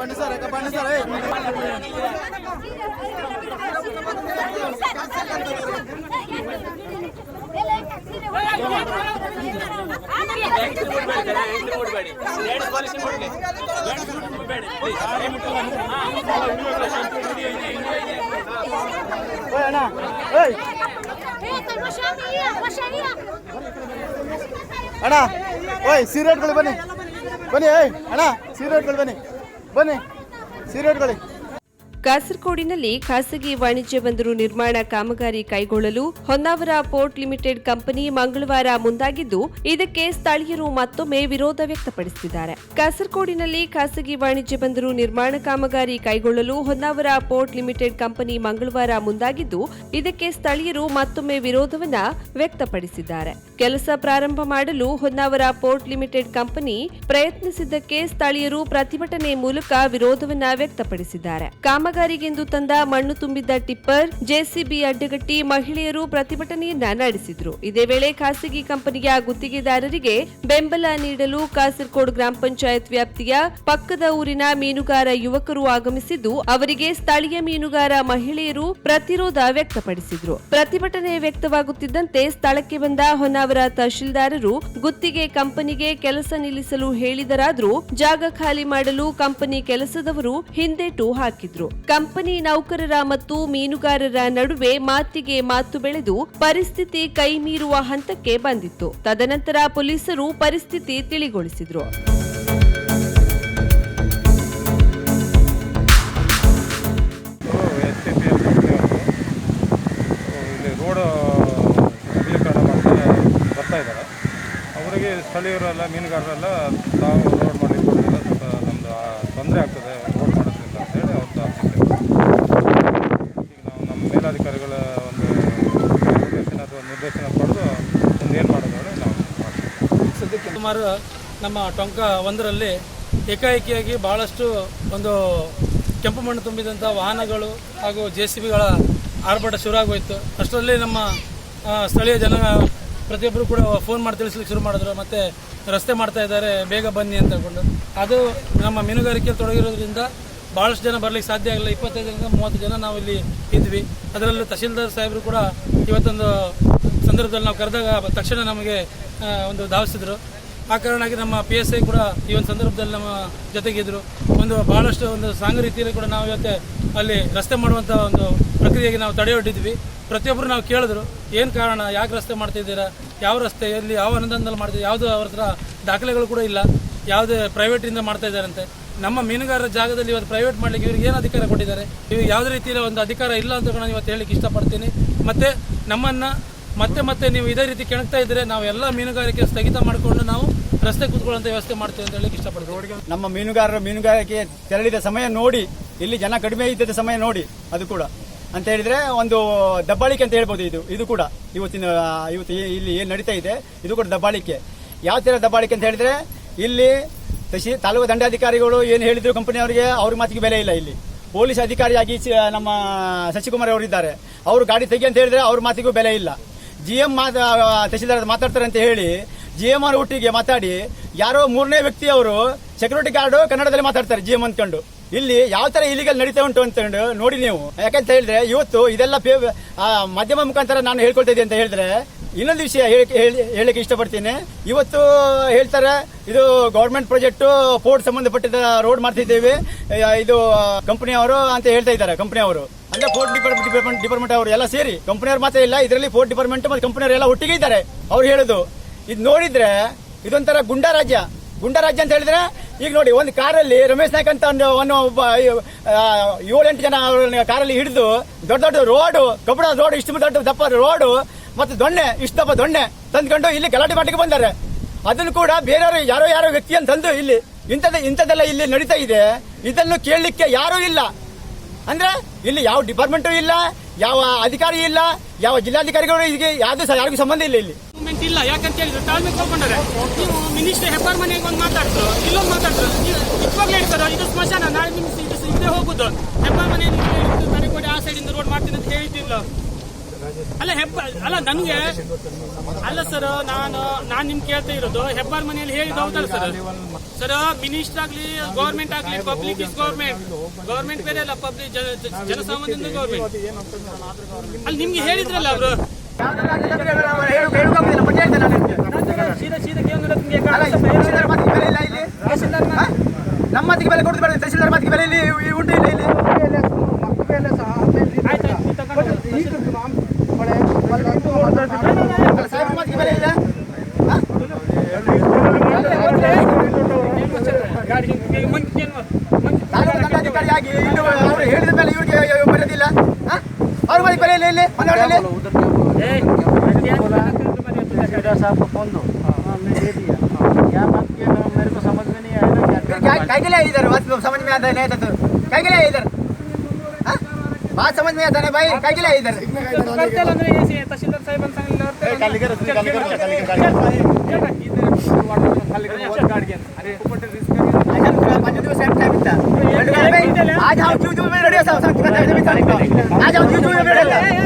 ಬನ್ನಿ ಸರ್ ಯಾಕೆ ಬನ್ನಿ ಸರ್ ಏಯ್. ಓಯ್ ಅಣ್ಣ ಏಯ್ ಅಣ್ಣ ಓಯ್ ಸೀರೆಟ್ಗಳು ಬನ್ನಿ ಬನ್ನಿ ಅಣ್ಣ ಅಣ್ಣ ಸೀರೆಟ್ಗಳು ಬನ್ನಿ. ಬನ್ನಿ ಸೀರೆ ಸೀರೆಟ್ಗಳು ಕಾಸರಗೋಡಿನಲ್ಲಿ ಖಾಸಗಿ ವಾಣಿಜ್ಯ ಬಂದರು ನಿರ್ಮಾಣ ಕಾಮಗಾರಿ ಕೈಗೊಳ್ಳಲು ಹೊನ್ನಾವರ ಪೋರ್ಟ್ ಲಿಮಿಟೆಡ್ ಕಂಪನಿ ಮಂಗಳವಾರ ಮುಂದಾಗಿದ್ದು, ಇದಕ್ಕೆ ಸ್ಥಳೀಯರು ಮತ್ತೊಮ್ಮೆ ವಿರೋಧ ವ್ಯಕ್ತಪಡಿಸಿದ್ದಾರೆ. ಕಾಸರಗೋಡಿನಲ್ಲಿ ಖಾಸಗಿ ವಾಣಿಜ್ಯ ಬಂದರು ನಿರ್ಮಾಣ ಕಾಮಗಾರಿ ಕೈಗೊಳ್ಳಲು ಹೊನ್ನಾವರ ಪೋರ್ಟ್ ಲಿಮಿಟೆಡ್ ಕಂಪನಿ ಮಂಗಳವಾರ ಮುಂದಾಗಿದ್ದು, ಇದಕ್ಕೆ ಸ್ಥಳೀಯರು ಮತ್ತೊಮ್ಮೆ ವಿರೋಧವನ್ನ ವ್ಯಕ್ತಪಡಿಸಿದ್ದಾರೆ. ಕೆಲಸ ಪ್ರಾರಂಭ ಮಾಡಲು ಹೊನ್ನಾವರ ಪೋರ್ಟ್ ಲಿಮಿಟೆಡ್ ಕಂಪನಿ ಪ್ರಯತ್ನಿಸಿದ್ದಕ್ಕೆ ಸ್ಥಳೀಯರು ಪ್ರತಿಭಟನೆ ಮೂಲಕ ವಿರೋಧವನ್ನ ವ್ಯಕ್ತಪಡಿಸಿದ್ದಾರೆ. ಕಾಮಗಾರಿಗೆಂದು ತಂದ ಮಣ್ಣು ತುಂಬಿದ್ದ ಟಿಪ್ಪರ್, ಜೆಸಿಬಿ ಅಡ್ಡಗಟ್ಟಿ ಮಹಿಳೆಯರು ಪ್ರತಿಭಟನೆಯನ್ನ ನಡೆಸಿದ್ರು. ಇದೇ ವೇಳೆ ಖಾಸಗಿ ಕಂಪನಿಯ ಗುತ್ತಿಗೆದಾರರಿಗೆ ಬೆಂಬಲ ನೀಡಲು ಕಾಸರಗೋಡು ಗ್ರಾಮ ಪಂಚಾಯತ್ ವ್ಯಾಪ್ತಿಯ ಪಕ್ಕದ ಊರಿನ ಮೀನುಗಾರ ಯುವಕರು ಆಗಮಿಸಿದ್ದು, ಅವರಿಗೆ ಸ್ಥಳೀಯ ಮೀನುಗಾರ ಮಹಿಳೆಯರು ಪ್ರತಿರೋಧ ವ್ಯಕ್ತಪಡಿಸಿದ್ರು. ಪ್ರತಿಭಟನೆ ವ್ಯಕ್ತವಾಗುತ್ತಿದ್ದಂತೆ ಸ್ಥಳಕ್ಕೆ ಬಂದ ಹೊನ್ನಾವರ ತಹಶೀಲ್ದಾರರು ಗುತ್ತಿಗೆ ಕಂಪನಿಗೆ ಕೆಲಸ ನಿಲ್ಲಿಸಲು ಹೇಳಿದರಾದರೂ ಜಾಗ ಖಾಲಿ ಮಾಡಲು ಕಂಪನಿ ಕೆಲಸದವರು ಹಿಂದೇಟು ಹಾಕಿದ್ರು. ಕಂಪನಿ ನೌಕರರ ಮತ್ತು ಮೀನುಗಾರರ ನಡುವೆ ಮಾತಿಗೆ ಮಾತು ಬೆಳೆದು ಪರಿಸ್ಥಿತಿ ಕೈಮೀರುವ ಹಂತಕ್ಕೆ ಬಂದಿತ್ತು. ತದನಂತರ ಪೊಲೀಸರು ಪರಿಸ್ಥಿತಿ ತಿಳಿಗೊಳಿಸಿದ್ರು. ಇದ್ದಾರೆ. ಅವರಿಗೆ ಸ್ಥಳೀಯರೆಲ್ಲ, ಮೀನುಗಾರರೆಲ್ಲ ತಾವು ರೋಡ್ ಮಾಡಿ ಸ್ವಲ್ಪ ನಮ್ಮದು ತೊಂದರೆ ಆಗ್ತದೆ ರೋಡ್ ಮಾಡೋದ್ರಿಂದ ಅಂತೇಳಿ ಅವ್ರದ್ದು ಅನಿಸಿಕೆ ಈಗ ನಾವು ನಮ್ಮ ಮೇಲಾಧಿಕಾರಿಗಳ ಒಂದು ನಿರ್ದೇಶನ ಅಥವಾ ನಿರ್ದೇಶನ ಪಡೆದು ಮುಂದೆ ಏನು ಮಾಡೋದು ಹೇಳಿ ನಾವು ಮಾಡ್ತೀವಿ ಸದ್ಯಕ್ಕೆ ಸುಮಾರು ನಮ್ಮ ಟೊಂಕ ಒಂದರಲ್ಲಿ ಏಕಾಏಕಿಯಾಗಿ ಭಾಳಷ್ಟು ಒಂದು ಕೆಂಪು ಮಣ್ಣು ತುಂಬಿದಂಥ ವಾಹನಗಳು ಹಾಗೂ ಜೆ ಸಿ ಬಿಗಳ ಆರ್ಭಟ ಶುರುವಾಗೋಯಿತು. ಅಷ್ಟರಲ್ಲಿ ನಮ್ಮ ಸ್ಥಳೀಯ ಜನ ಪ್ರತಿಯೊಬ್ಬರು ಕೂಡ ಫೋನ್ ಮಾಡಿ ತಿಳಿಸ್ಲಿಕ್ಕೆ ಶುರು ಮಾಡಿದ್ರು. ಮತ್ತು ರಸ್ತೆ ಮಾಡ್ತಾ ಇದ್ದಾರೆ, ಬೇಗ ಬನ್ನಿ ಅಂತ ಹೇಳ್ಕೊಂಡು ಅದು ನಮ್ಮ ಮೀನುಗಾರಿಕೆ ತೊಡಗಿರೋದ್ರಿಂದ ಭಾಳಷ್ಟು ಜನ ಬರ್ಲಿಕ್ಕೆ ಸಾಧ್ಯ ಆಗಿಲ್ಲ ಇಪ್ಪತ್ತೈದರಿಂದ ಮೂವತ್ತು ಜನ ನಾವು ಇಲ್ಲಿ ಇದ್ವಿ. ಅದರಲ್ಲೂ ತಹಶೀಲ್ದಾರ್ ಸಾಹೇಬರು ಕೂಡ ಇವತ್ತೊಂದು ಸಂದರ್ಭದಲ್ಲಿ ನಾವು ಕರೆದಾಗ ತಕ್ಷಣ ನಮಗೆ ಒಂದು ಧಾವಿಸಿದ್ರು. ಆ ಕಾರಣವಾಗಿ ನಮ್ಮ ಪಿ ಎಸ್ ಐ ಕೂಡ ಈ ಒಂದು ಸಂದರ್ಭದಲ್ಲಿ ನಮ್ಮ ಜೊತೆಗಿದ್ರು. ಒಂದು ಭಾಳಷ್ಟು ಒಂದು ಸಾಂಗ್ ರೀತಿಯಲ್ಲಿ ಕೂಡ ನಾವು ಇವತ್ತೆ ಅಲ್ಲಿ ರಸ್ತೆ ಮಾಡುವಂಥ ಒಂದು ಪ್ರಕ್ರಿಯೆಗೆ ನಾವು ತಡೆಯೊಡ್ಡಿದ್ವಿ. ಪ್ರತಿಯೊಬ್ಬರು ನಾವು ಕೇಳಿದ್ರು, ಏನು ಕಾರಣ? ಯಾಕೆ ರಸ್ತೆ ಮಾಡ್ತಿದ್ದೀರಾ ಯಾವ ರಸ್ತೆ? ಎಲ್ಲಿ? ಯಾವ ಅನುದಾನದಲ್ಲಿ ಮಾಡ್ತಿದ್ದೀರಾ ಯಾವುದು ಅವ್ರ ಹತ್ರ ದಾಖಲೆಗಳು ಕೂಡ ಇಲ್ಲ. ಯಾವುದೇ ಪ್ರೈವೇಟಿಂದ ಮಾಡ್ತಾ ಇದ್ದಾರಂತೆ. ನಮ್ಮ ಮೀನುಗಾರರ ಜಾಗದಲ್ಲಿ ಇವತ್ತು ಪ್ರೈವೇಟ್ ಮಾಡಲಿಕ್ಕೆ ಇವ್ರಿಗೆ ಏನು ಅಧಿಕಾರ ಕೊಟ್ಟಿದ್ದಾರೆ? ಇವ್ರಿಗೆ ಯಾವುದೇ ರೀತಿಯ ಒಂದು ಅಧಿಕಾರ ಇಲ್ಲ ಅಂತ ನಾನು ಇವತ್ತು ಹೇಳಲಿಕ್ಕೆ ಇಷ್ಟಪಡ್ತೀನಿ. ಮತ್ತು ನಮ್ಮನ್ನು ಮತ್ತೆ ಮತ್ತೆ ನೀವು ಇದೇ ರೀತಿ ಕೆಣಕ್ತಾ ಇದ್ದರೆ ನಾವು ಎಲ್ಲ ಮೀನುಗಾರಿಕೆ ಸ್ಥಗಿತ ಮಾಡಿಕೊಂಡು ನಾವು ರಸ್ತೆ ಕೂತ್ಕೊಳ್ಳುವಂಥ ವ್ಯವಸ್ಥೆ ಮಾಡ್ತೇವೆ ಅಂತ ಹೇಳಿ ಇಷ್ಟಪಡ್ತೀವಿ ನಮ್ಮ ಮೀನುಗಾರರು ಮೀನುಗಾರಿಕೆ ತೆರಳಿದ ಸಮಯ ನೋಡಿ, ಇಲ್ಲಿ ಜನ ಕಡಿಮೆ ಇದ್ದ ಸಮಯ ನೋಡಿ, ಅದು ಕೂಡ. ಅಂತ ಹೇಳಿದ್ರೆ ಒಂದು ದಬ್ಬಾಳಿಕೆ ಅಂತ ಹೇಳ್ಬೋದು ಇದು ಇದು ಕೂಡ. ಇವತ್ತಿನ ಇವತ್ತು ಇಲ್ಲಿ ಏನು ನಡೀತಾ ಇದೆ, ಇದು ಕೂಡ ದಬ್ಬಾಳಿಕೆ. ಯಾವ ತರ ದಬ್ಬಾಳಿಕೆ ಅಂತ ಹೇಳಿದ್ರೆ, ಇಲ್ಲಿ ತಹಶೀ, ತಾಲೂಕು ದಂಡಾಧಿಕಾರಿಗಳು ಏನು ಹೇಳಿದ್ರು ಕಂಪನಿಯವರಿಗೆ, ಅವ್ರ ಮಾತಿಗೆ ಬೆಲೆ ಇಲ್ಲ ಇಲ್ಲಿ. ಪೊಲೀಸ್ ಅಧಿಕಾರಿಯಾಗಿ ನಮ್ಮ ಶಶಿಕುಮಾರ್ ಅವರು ಇದ್ದಾರೆ ಅವರು ಗಾಡಿ ತೆಗಿ ಅಂತ ಹೇಳಿದ್ರೆ ಅವ್ರ ಮಾತಿಗೂ ಬೆಲೆ ಇಲ್ಲ. ಜಿ ಎಂ ತಹಶೀಲ್ದಾರ್ ಮಾತಾಡ್ತಾರೆ ಅಂತ ಹೇಳಿ ಜಿ ಎಂ ಅವ್ರ ಒಟ್ಟಿಗೆ ಮಾತಾಡಿ ಯಾರೋ ಮೂರನೇ ವ್ಯಕ್ತಿ ಅವರು ಸೆಕ್ಯೂರಿಟಿ ಗಾರ್ಡ್ ಕನ್ನಡದಲ್ಲಿ ಮಾತಾಡ್ತಾರೆ ಜಿ ಎಂ ಅಂದ್ಕೊಂಡು. ಇಲ್ಲಿ ಯಾವ ತರ ಇಲಿಗಲ್ ನಡೀತಾ ಉಂಟು ಅಂತಂದು ನೋಡಿ ನೀವು. ಯಾಕಂತ ಹೇಳಿದ್ರೆ ಇವತ್ತು ಇದೆಲ್ಲ ಮಾಧ್ಯಮ ಮುಖಾಂತರ ನಾನು ಹೇಳ್ಕೊಳ್ತಾ ಇದ್ದೀನಿ ಅಂತ ಹೇಳಿದ್ರೆ ಇನ್ನೊಂದು ವಿಷಯ ಹೇಳಕ್ಕೆ ಇಷ್ಟಪಡ್ತೀನಿ. ಇವತ್ತು ಹೇಳ್ತಾರೆ, ಇದು ಗೌರ್ಮೆಂಟ್ ಪ್ರಾಜೆಕ್ಟ್ ಪೋರ್ಟ್ ಸಂಬಂಧಪಟ್ಟಿದ ರೋಡ್ ಮಾಡ್ತಿದ್ದೇವೆ. ಇದು ಕಂಪನಿಯವರು ಅಂತ ಹೇಳ್ತಾ ಇದ್ದಾರೆ ಕಂಪನಿಯವರು ಅಂದ್ರೆ ಫೋರ್ಟ್ ಡಿಪಾರ್ಟ್ಮೆಂಟ್ ಡಿಪಾರ್ಟ್ಮೆಂಟ್ ಅವರು ಎಲ್ಲ ಸೇರಿ ಕಂಪನಿಯವರು ಮಾತ್ರ ಇಲ್ಲ, ಇದರಲ್ಲಿ ಫೋರ್ಟ್ ಡಿಪಾರ್ಟ್ಮೆಂಟ್ ಮತ್ತು ಕಂಪನಿಯವರು ಎಲ್ಲ ಒಟ್ಟಿಗೆ ಇದ್ದಾರೆ. ಅವ್ರು ಹೇಳುದು, ಇದು ನೋಡಿದ್ರೆ ಇದೊಂಥರ ಗುಂಡಾ ರಾಜ್ಯ ಗುಂಡಾ ರಾಜ್ಯ ಅಂತ ಹೇಳಿದ್ರೆ, ಈಗ ನೋಡಿ, ಒಂದು ಕಾರಲ್ಲಿ ರಮೇಶ್ ನಾಯ್ಕ್ ಅಂತ ಒಂದು ಒಂದು ಏಳೆಂಟು ಜನ ಕಾರಲ್ಲಿ ಹಿಡಿದು, ದೊಡ್ಡ ದೊಡ್ಡ ರೋಡು ಕಬ್ಬಡ ರೋಡ್, ಇಷ್ಟು ದೊಡ್ಡ ದಪ್ಪ ರೋಡು, ಮತ್ತು ದೊಣ್ಣೆ, ಇಷ್ಟು ದಪ್ಪ ದೊಣ್ಣೆ ತಂದ್ಕೊಂಡು ಇಲ್ಲಿ ಗಲಾಟೆ ಮಾಡಿಗೆ ಬಂದಾರೆ. ಅದನ್ನು ಕೂಡ ಬೇರೆಯವರು ಯಾರೋ ಯಾರೋ ವ್ಯಕ್ತಿಯನ್ನು ತಂದು ಇಲ್ಲಿ, ಇಂಥದ್ದು ಇಂಥದ್ದೆಲ್ಲ ಇಲ್ಲಿ ನಡೀತಾ ಇದೆ. ಇದನ್ನು ಕೇಳಲಿಕ್ಕೆ ಯಾರೂ ಇಲ್ಲ. ಅಂದ್ರೆ ಇಲ್ಲಿ ಯಾವ ಡಿಪಾರ್ಟ್ಮೆಂಟು ಇಲ್ಲ, ಯಾವ ಅಧಿಕಾರಿ ಇಲ್ಲ, ಯಾವ ಜಿಲ್ಲಾಧಿಕಾರಿಗಳು ಇದಕ್ಕೆ ಯಾವುದೇ ಯಾರಿಗೂ ಸಂಬಂಧ ಇಲ್ಲ ಇಲ್ಲಿ. ಮೂವ್ಮೆಂಟ್ ಇಲ್ಲ, ಯಾಕಂತ ಹೇಳಿದ್ರೆ ತಾಳ್ಮೆ ಕಳ್ಕೊಂಡಾರೆ ನೀವು ಮಿನಿಸ್ಟರ್ ಹೆಬ್ಬಾರ್ ಮನೆಗೆ ಒಂದು ಮಾತಾಡ್ತು, ಇಲ್ಲೊಂದು ಮಾತಾಡ್ತು ಇವಾಗಲೇ ಹೇಳ್ತಾರೆ, ಇದು ಸ್ಮಶಾನ, ನಾಳೆ ನಿಮ್ಗೆ ಇದು ಇದೇ ಹೋಗುದು. ಹೆಬ್ಬಾರ್ ಮನೆ ಕೊಡಿ, ಆ ಸೈಡಿಂದ ರೋಡ್ ಮಾಡ್ತೀನಿ ಅಂತ ಹೇಳಿದ್ದಿಲ್ಲ. ಅಲ್ಲ ಹೆಬ್ಬ ಅಲ್ಲ ನನಗೆ ಅಲ್ಲ ಸರ್ ನಾನು ನಾನು ನಿಮ್ಗೆ ಕೇಳ್ತಾ ಇರೋದು ಹೆಬ್ಬಾರ್ ಮನೆಯಲ್ಲಿ ಹೇಗೆ ಹೌದಲ್ಲ ಸರ್ ಸರ್ ಮಿನಿಸ್ಟರ್ ಆಗ್ಲಿ ಗೌರ್ಮೆಂಟ್ ಆಗ್ಲಿ ಪಬ್ಲಿಕ್ ಇಸ್ ಗೌರ್ಮೆಂಟ್ ಗೌರ್ಮೆಂಟ್ ಬೇರೆ ಅಲ್ಲ ಪಬ್ಲಿಕ್ ಜನಸಾಮಾನ್ಯದಿಂದ ಗೌರ್ಮೆಂಟ್ ಅಲ್ಲಿ ನಿಮ್ಗೆ ಹೇಳಿದ್ರಲ್ಲ ಅವರು. ಸೀದಾ ಸೀದಾ ಕೇಂದ್ರ ನಮ್ಮ ಮಾತಿಗೆ ಬೆಲೆ ಕೊಡುದು ಬೇಡ ತಹಸೀಲ್ದಾರ್ ಮಾತಿಗೆ ಬೆಲೆ ಇಲ್ಲಿ ಉಂಟು साहब को फ़ोन दो हाँ दे दिया क्या बात किया मेरे को समझ में नहीं आया ना क्या क्या क्या के लिए इधर बात समझ में आता है नहीं आता तो क्या के लिए इधर हाँ? बात समझ में आता है भाई क्या के इधर तहसीलदार साहेबांनी इतना आज हम क्यों क्यों रेडी असा आज हम क्यों क्यों रेडी